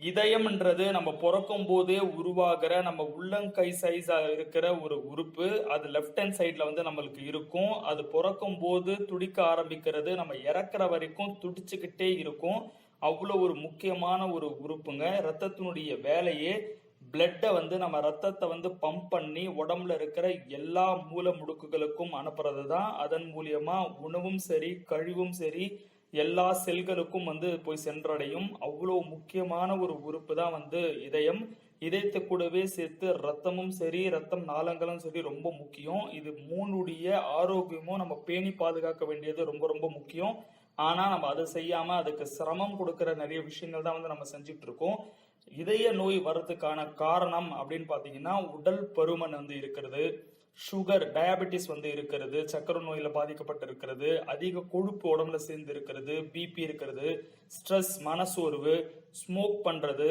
இதயம்ன்றது நம்ம பிறக்கும் போதே உருவாகிற நம்ம உள்ளங்கை சைஸாக இருக்கிற ஒரு உறுப்பு. அது லெஃப்ட் ஹேண்ட் சைட்ல வந்து நம்மளுக்கு இருக்கும். அது பிறக்கும் போது துடிக்க ஆரம்பிக்கிறது நம்ம இறக்குற வரைக்கும் துடிச்சுக்கிட்டே இருக்கும். அவ்வளோ ஒரு முக்கியமான ஒரு உறுப்புங்க. ரத்தத்தினுடைய வேலையே பிளட்டை வந்து நம்ம ரத்தத்தை வந்து பம்ப் பண்ணி உடம்புல இருக்கிற எல்லா மூல முடுக்குகளுக்கும் அனுப்புறது தான் அதன் மூலியமா உணவும் சரி கழிவும் சரி எல்லா செல்களுக்கும் வந்து போய் சென்றடையும். அவ்வளோ முக்கியமான ஒரு உறுப்பு தான் வந்து இதயம். இதயத்தை கூடவே சேர்த்து ரத்தமும் சரி ரத்தம் நாளங்களும் சரி ரொம்ப முக்கியம். இது மூணுடைய ஆரோக்கியமும் நம்ம பேணி பாதுகாக்க வேண்டியது ரொம்ப ரொம்ப முக்கியம். ஆனால் நம்ம அதை செய்யாம அதுக்கு சிரமம் கொடுக்குற நிறைய விஷயங்கள் தான் வந்து நம்ம செஞ்சுட்டு இருக்கோம் இதய நோய் வர்றதுக்கான காரணம் அப்படின்னு பார்த்தீங்கன்னா உடல் பருமன் வந்து இருக்கிறது. சுகர் டயபெட்டிஸ் வந்து இருக்கிறது சக்கரை நோயில பாதிக்கப்பட்டு இருக்கிறது அதிக கொழுப்பு உடம்புல சேர்ந்து இருக்கிறது பிபி இருக்கிறது ஸ்ட்ரெஸ் மனசோர்வு ஸ்மோக் பண்றது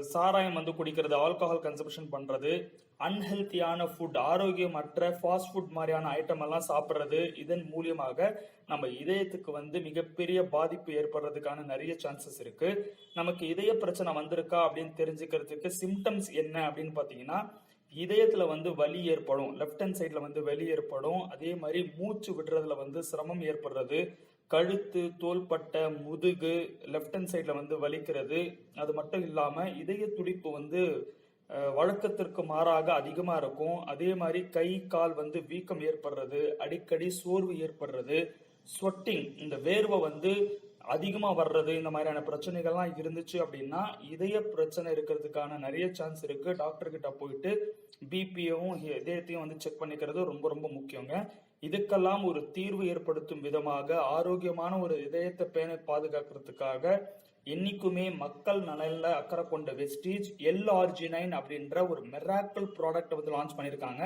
சாராயம் வந்து குடிக்கிறது ஆல்கஹால் கன்சம்ஷன் பண்றது அன்ஹெல்த்தியான ஃபுட் ஆரோக்கியமற்ற ஃபாஸ்ட் ஃபுட் மாதிரியான ஐட்டம் எல்லாம் சாப்பிட்றது இதன் மூலியமாக நம்ம இதயத்துக்கு வந்து மிகப்பெரிய பாதிப்பு ஏற்படுறதுக்கான நிறைய சான்சஸ் இருக்கு. நமக்கு இதய பிரச்சனை வந்திருக்கா அப்படின்னு தெரிஞ்சுக்கிறதுக்கு சிம்டம்ஸ் என்ன அப்படின்னு பார்த்தீங்கன்னா இதயத்துல வந்து வலி ஏற்படும். லெஃப்ட் ஹேண்ட் சைட்ல வந்து வலி ஏற்படும். அதே மாதிரி மூச்சு விடுறதுல வந்து சிரமம் ஏற்படுறது. கழுத்து தோள்பட்டை முதுகு லெஃப்ட் ஹேண்ட் சைட்ல வந்து வலிக்கிறது. அது மட்டும் இல்லாம இதய துடிப்பு வந்து வழக்கத்திற்கு மாறாக அதிகமா இருக்கும். அதே மாதிரி கை கால் வந்து வீக்கம் ஏற்படுறது. அடிக்கடி சோர்வு ஏற்படுறது. ஸ்வெட்டிங் இந்த வேர்வை வந்து அதிகமாக வர்றது இந்த மாதிரியான பிரச்சனைகள்லாம் இருந்துச்சு அப்படின்னா இதய பிரச்சனை இருக்கிறதுக்கான நிறைய சான்ஸ் இருக்கு. டாக்டர் கிட்ட போயிட்டு பிபியவும் இதயத்தையும் வந்து செக் பண்ணிக்கிறது ரொம்ப ரொம்ப முக்கியங்க. இதுக்கெல்லாம் ஒரு தீர்வு ஏற்படுத்தும் விதமாக ஆரோக்கியமான ஒரு இதயத்தை பேனை பாதுகாக்கிறதுக்காக என்னைக்குமே மக்கள் நலனில் அக்கறை கொண்ட வெஸ்டீஜ் எல்ஆர்ஜி நைன் அப்படின்ற ஒரு மெராக்கிள் ப்ராடக்ட் வந்து லான்ச் பண்ணியிருக்காங்க.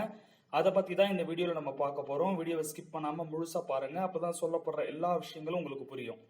அதை பத்தி தான் இந்த வீடியோல நம்ம பார்க்க போறோம். வீடியோவை ஸ்கிப் பண்ணாம முழுசா பாருங்க. அப்பதான் சொல்லப்படுற எல்லா விஷயங்களும் உங்களுக்கு புரியும்.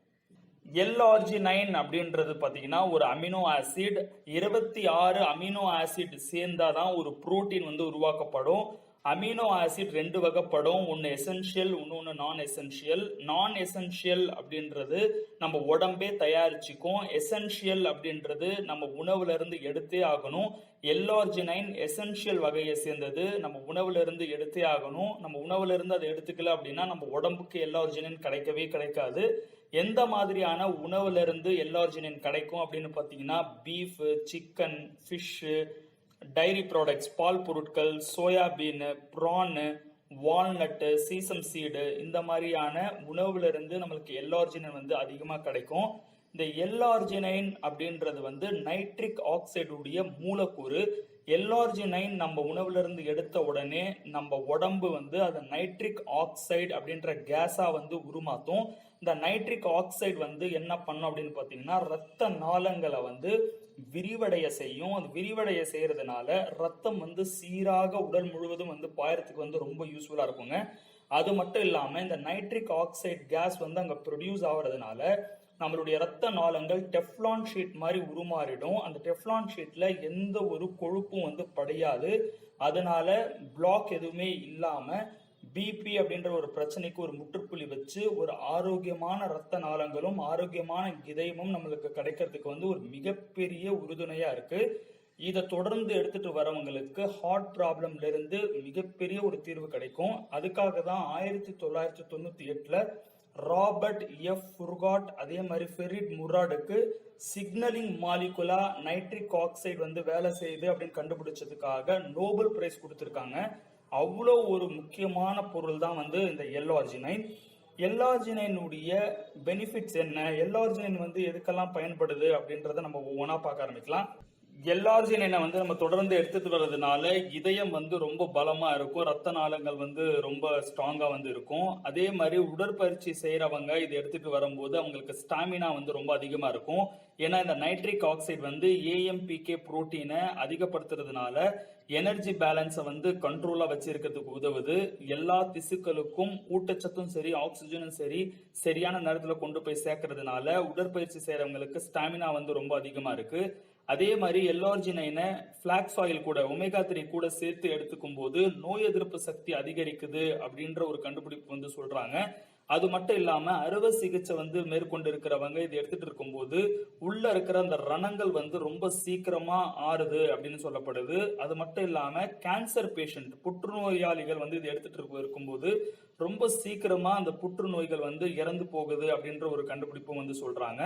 எல்ஆர்ஜி நைன் அப்படின்றது பார்த்தீங்கன்னா ஒரு அமினோ ஆசிட் இருபத்தி ஆறு அமினோ ஆசிட் சேர்ந்தாதான் ஒரு புரோட்டீன் வந்து உருவாக்கப்படும். அமினோ ஆசிட் ரெண்டு வகைப்படும். ஒன்று எசென்ஷியல் இன்னொன்று நான் எசென்ஷியல் நான் எசென்ஷியல் அப்படின்றது நம்ம உடம்பே தயாரிச்சுக்கும். எசென்ஷியல் அப்படின்றது நம்ம உணவுலேருந்து எடுத்தே ஆகணும். எல்லார்ஜினைன் எசென்ஷியல் வகையை சேர்ந்தது நம்ம உணவுலேருந்து எடுத்தே ஆகணும். நம்ம உணவுலேருந்து அதை எடுத்துக்கல அப்படின்னா நம்ம உடம்புக்கு எல்ஆர்ஜினைன் கிடைக்கவே கிடைக்காது. எந்த மாதிரியான உணவுலேருந்து எல்லோர்ஜினைன் கிடைக்கும் அப்படின்னு பார்த்தீங்கன்னா beef chicken fish dairy products பால் பொருட்கள் soybean prawn walnut sesame seed இந்த மாதிரியான உணவுலேருந்து நம்மளுக்கு எல்ஆர்ஜினைன் வந்து அதிகமாக கிடைக்கும். இந்த எல்ஆர்ஜினைன் அப்படின்றது வந்து நைட்ரிக் ஆக்சைடுடைய மூலக்கூறு. எல்ஆர்ஜினைன் நம்ம உணவுலேருந்து எடுத்த உடனே நம்ம உடம்பு வந்து அதை நைட்ரிக் ஆக்சைடு அப்படின்ற கேஸாக வந்து உருமாத்தும். இந்த நைட்ரிக் ஆக்சைடு வந்து என்ன பண்ணும் அப்படின்னு பார்த்தீங்கன்னா ரத்த நாளங்களை வந்து விரிவடைய செய்யும். அது விரிவடைய செய்யறதுனால ரத்தம் வந்து சீராக உடல் முழுவதும் வந்து பாயறதுக்கு வந்து ரொம்ப யூஸ்ஃபுல்லாக இருக்குங்க. அது மட்டும் இல்லாமல் இந்த நைட்ரிக் ஆக்சைடு கேஸ் வந்து அங்கே ப்ரொடியூஸ் ஆகுறதுனால நம்மளுடைய ரத்த நாளங்கள் டெஃப்லான் ஷீட் மாதிரி உருமாறிடும். அந்த டெஃப்லான் ஷீட்ல எந்த ஒரு கொழுப்பும் வந்து படையாது. அதனால பிளாக் எதுவுமே இல்லாமல் பிபி அப்படின்ற ஒரு பிரச்சனைக்கு ஒரு முற்றுப்புள்ளி வச்சு ஒரு ஆரோக்கியமான ரத்த நாளங்களும் ஆரோக்கியமான இதயமும் நம்மளுக்கு கிடைக்கிறதுக்கு வந்து ஒரு மிகப்பெரிய உறுதுணையா இருக்கு. இதை தொடர்ந்து எடுத்துட்டு வரவங்களுக்கு ஹார்ட் ப்ராப்ளம்ல இருந்து மிகப்பெரிய ஒரு தீர்வு கிடைக்கும். அதுக்காக தான் ஆயிரத்தி தொள்ளாயிரத்தி தொண்ணூத்தி எட்டுல ராபர்ட் எஃப். ஃபுர்காட் அதே மாதிரி ஃபெரிட் முராடுக்கு சிக்னலிங் மாலிகுலா நைட்ரிக் ஆக்சைடு வந்து வேலை செய்யுது அப்படின்னு கண்டுபிடிச்சதுக்காக நோபல் பிரைஸ் கொடுத்துருக்காங்க. அவ்வளோ ஒரு முக்கியமான பொருள் தான் வந்து இந்த எல்ஆர்ஜினைன் எல்லார்ஜினைனுடைய பெனிஃபிட்ஸ் என்ன? எல்லார்ஜினைன் வந்து எதுக்கெல்லாம் பயன்படுது அப்படின்றத நம்ம ஒவ்வொன்றா பார்க்க ஆரம்பிக்கலாம். எல்லார்ஜினைனை வந்து நம்ம தொடர்ந்து எடுத்துட்டு வர்றதுனால இதயம் வந்து ரொம்ப பலமா இருக்கும். ரத்த நாளங்கள் வந்து ரொம்ப ஸ்ட்ராங்கா வந்து இருக்கும். அதே மாதிரி உடற்பயிற்சி செய்யறவங்க இதை எடுத்துட்டு வரும்போது அவங்களுக்கு ஸ்டாமினா வந்து ரொம்ப அதிகமா இருக்கும். ஏன்னா இந்த நைட்ரிக் ஆக்சைடு வந்து ஏஎம்பிகே புரோட்டீனை அதிகப்படுத்துறதுனால எனர்ஜி பேலன்ஸை வந்து கண்ட்ரோலா வச்சிருக்கிறதுக்கு உதவுது. எல்லா திசுக்களுக்கும் ஊட்டச்சத்தும் சரி ஆக்சிஜனும் சரி சரியான நேரத்துல கொண்டு போய் சேர்க்கறதுனால உடற்பயிற்சி செய்யறவங்களுக்கு ஸ்டாமினா வந்து ரொம்ப அதிகமா இருக்கு. அதே மாதிரி எல்ஆர்ஜினைனை ஃபிளாக்ஸ் ஆயில் கூட ஒமேகா த்ரீ கூட சேர்த்து எடுத்துக்கும் போது நோய் எதிர்ப்பு சக்தி அதிகரிக்குது அப்படின்ற ஒரு கண்டுபிடிப்பு வந்து சொல்றாங்க. அது மட்டும் இல்லாம அறுவை சிகிச்சை வந்து மேற்கொண்டு இருக்கிறவங்க இது எடுத்துட்டு இருக்கும்போது உள்ள இருக்கிற அந்த ரணங்கள் வந்து ரொம்ப சீக்கிரமா ஆறுது அப்படின்னு சொல்லப்படுது. அது மட்டும் இல்லாம கேன்சர் பேஷண்ட் புற்றுநோயாளிகள் வந்து இது எடுத்துட்டு இருக்கும்போது ரொம்ப சீக்கிரமா அந்த புற்றுநோய்கள் வந்து இறந்து போகுது அப்படின்ற ஒரு கண்டுபிடிப்பும் வந்து சொல்றாங்க.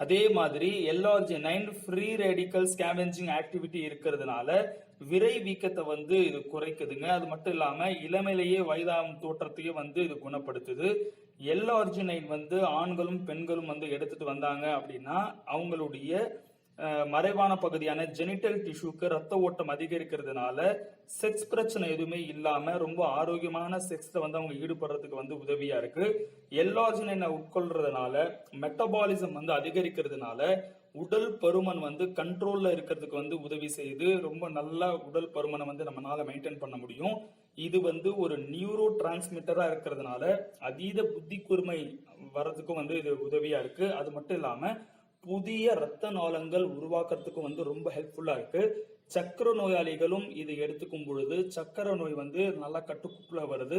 அதே மாதிரி L arginine free radical scavenging activity இருக்கிறதுனால விரை வீக்கத்தை வந்து இது குறைக்குதுங்க. அது மட்டும் இல்லாம இளமையிலேயே வயதாகும் தோற்றத்தையும் வந்து இது குணப்படுத்துது. எல்ஆர்ஜி நைன் வந்து ஆண்களும் பெண்களும் வந்து எடுத்துட்டு வந்தாங்க அப்படின்னா அவங்களுடைய மறைவான பகுதியான ஜெனிட்டல் டிஷ்யூக்கு ரத்த ஓட்டம் அதிகரிக்கிறதுனால செக்ஸ் பிரச்சனை எதுவுமே இல்லாம ரொம்ப ஆரோக்கியமான செக்ஸ்ல வந்து அவங்க ஈடுபடுறதுக்கு வந்து உதவியா இருக்கு. எல்லார்ஜினை உட்கொள்றதுனால மெட்டபாலிசம் வந்து அதிகரிக்கிறதுனால உடல் பருமன் வந்து கண்ட்ரோல்ல இருக்கிறதுக்கு வந்து உதவி செய்து ரொம்ப நல்ல உடல் பருமனை வந்து நம்மளால மெயின்டைன் பண்ண முடியும். இது வந்து ஒரு நியூரோ டிரான்ஸ்மிட்டரா இருக்கிறதுனால அதீத புத்தி கூர்மை வர்றதுக்கும் வந்து இது உதவியா இருக்கு. அது மட்டும் இல்லாம புதிய இரத்த நாளங்கள் உருவாக்குறதுக்கு வந்து ரொம்ப ஹெல்ப்ஃபுல்லா இருக்கு. சக்கர நோயாளிகளும் இதை எடுத்துக்கும் பொழுது சக்கர நோய் வந்து நல்லா கட்டுக்குள்ள வருது.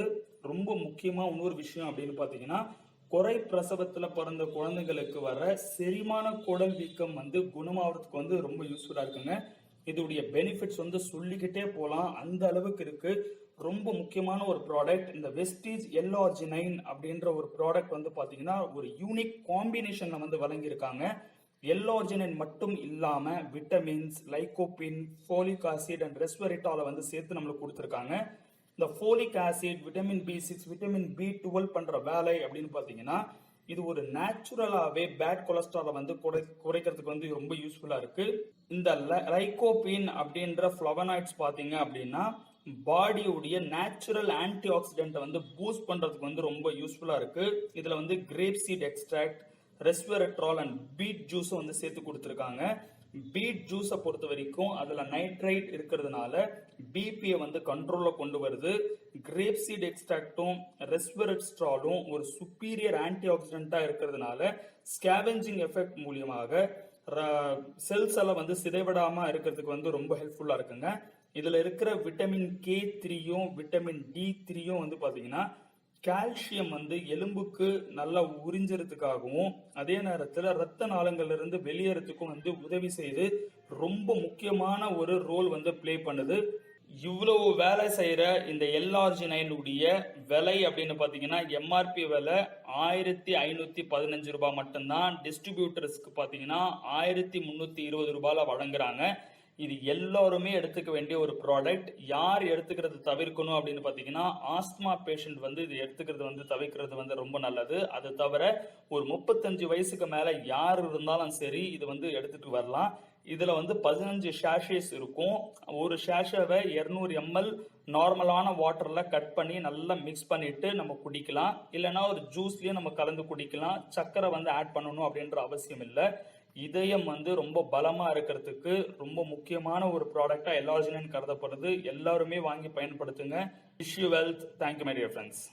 ரொம்ப முக்கியமா இன்னொரு விஷயம் அப்படின்னு பாத்தீங்கன்னா குறை பிரசவத்துல பிறந்த குழந்தைகளுக்கு வர செரிமான குடல் வீக்கம் வந்து குணமாகறதுக்கு வந்து ரொம்ப யூஸ்ஃபுல்லா இருக்குங்க. இதோடைய பெனிஃபிட்ஸ் வந்து சொல்லிக்கிட்டே போகலாம் அந்த அளவுக்கு இருக்கு. ரொம்ப முக்கியமான ஒரு ப்ராடக்ட் இந்த வெஸ்டீஜ் எல்ஆர்ஜி நைன் அப்படின்ற ஒரு ப்ராடக்ட் வந்து பாத்தீங்கன்னா ஒரு யூனிக் காம்பினேஷன்ல வந்து வழங்கியிருக்காங்க. எல்லோஜினின் மட்டும் இல்லாம vitamins lycopene folic acid and ரெஸ்வரிட்டால வந்து சேர்த்து நம்மளுக்கு கொடுத்துருக்காங்க. இந்த folic acid vitamin B six vitamin B twelve பண்ற வேலை அப்படின்னு பாத்தீங்கன்னா இது ஒரு நேச்சுரலாவே பேட் கொலஸ்ட்ராலை வந்து குறை குறைக்கிறதுக்கு வந்து ரொம்ப யூஸ்ஃபுல்லா இருக்கு. இந்த லைகோபின் அப்படின்ற ஃபிளவனாய்ட்ஸ் பாத்தீங்க அப்படின்னா பாடியுடைய நேச்சுரல் ஆன்டி ஆக்சிடென்ட்டை வந்து பூஸ்ட் பண்றதுக்கு வந்து ரொம்ப யூஸ்ஃபுல்லா இருக்கு. இதுல வந்து grape seed extract resveratrol and beet ஜூஸும் வந்து சேர்த்து கொடுத்துருக்காங்க. பீட் ஜூஸை பொறுத்த வரைக்கும் அதில் நைட்ரைட் இருக்கிறதுனால பிபியை வந்து கண்ட்ரோலில் கொண்டு வருது. கிரேப் சீட் எக்ஸ்ட்ராக்டும் ரெஸ்வெரட்ஸ்ட்ராலும் ஒரு சுப்பீரியர் ஆன்டி ஆக்சிடென்ட்டாக இருக்கிறதுனால ஸ்கேவெஞ்சிங் எஃபெக்ட் மூலியமாக செல்ஸ் எல்லாம் வந்து சிதைவிடாமல் இருக்கிறதுக்கு வந்து ரொம்ப ஹெல்ப்ஃபுல்லாக இருக்குங்க. இதில் இருக்கிற விட்டமின் கே த்ரீயும் விட்டமின் டி த்ரீயும் வந்து பார்த்தீங்கன்னா கால்சியம் வந்து எலும்புக்கு நல்லா உறிஞ்சறதுக்காகவும் அதே நேரத்துல ரத்த நாளங்கள்ல இருந்து வெளியேறதுக்கும் வந்து உதவி செய்து ரொம்ப முக்கியமான ஒரு ரோல் வந்து ப்ளே பண்ணுது. இவ்வளவு வேலை செய்யற இந்த எல்ஆர்ஜி நைனுடைய விலை அப்படின்னு பாத்தீங்கன்னா எம்ஆர்பி விலை ஆயிரத்தி ஐநூத்தி பதினஞ்சு ரூபாய் மட்டும்தான். டிஸ்ட்ரிபியூட்டர்ஸ்க்கு பாத்தீங்கன்னா ஆயிரத்தி முன்னூத்தி இருபது ரூபாயில வழங்குறாங்க. இது எல்லோருமே எடுத்துக்க வேண்டிய ஒரு ப்ராடக்ட் யார் எடுத்துக்கிறது தவிர்க்கணும் அப்படின்னு பார்த்தீங்கன்னா ஆஸ்மா பேஷண்ட் வந்து இது எடுத்துக்கிறது வந்து தவிர்க்கிறது வந்து ரொம்ப நல்லது. அது தவிர ஒரு முப்பத்தஞ்சு வயசுக்கு மேலே யார் இருந்தாலும் சரி இது வந்து எடுத்துட்டு வரலாம். இதில் வந்து பதினஞ்சு ஷேஷேஸ் இருக்கும். ஒரு ஷேஷவை இரநூறு எம்எல் நார்மலான வாட்டரில் கட் பண்ணி நல்லா மிக்ஸ் பண்ணிட்டு நம்ம குடிக்கலாம். இல்லைன்னா ஒரு ஜூஸ்லேயும் நம்ம கலந்து குடிக்கலாம். சர்க்கரை வந்து ஆட் பண்ணணும் அப்படின்ற அவசியம் இல்லை. இதயம் வந்து ரொம்ப பலமா இருக்கிறதுக்கு ரொம்ப முக்கியமான ஒரு ப்ராடக்டா எல்லார்ஜினன் கருதப்படுது. எல்லாருமே வாங்கி பயன்படுத்துங்க. Issue wealth thank you my dear friends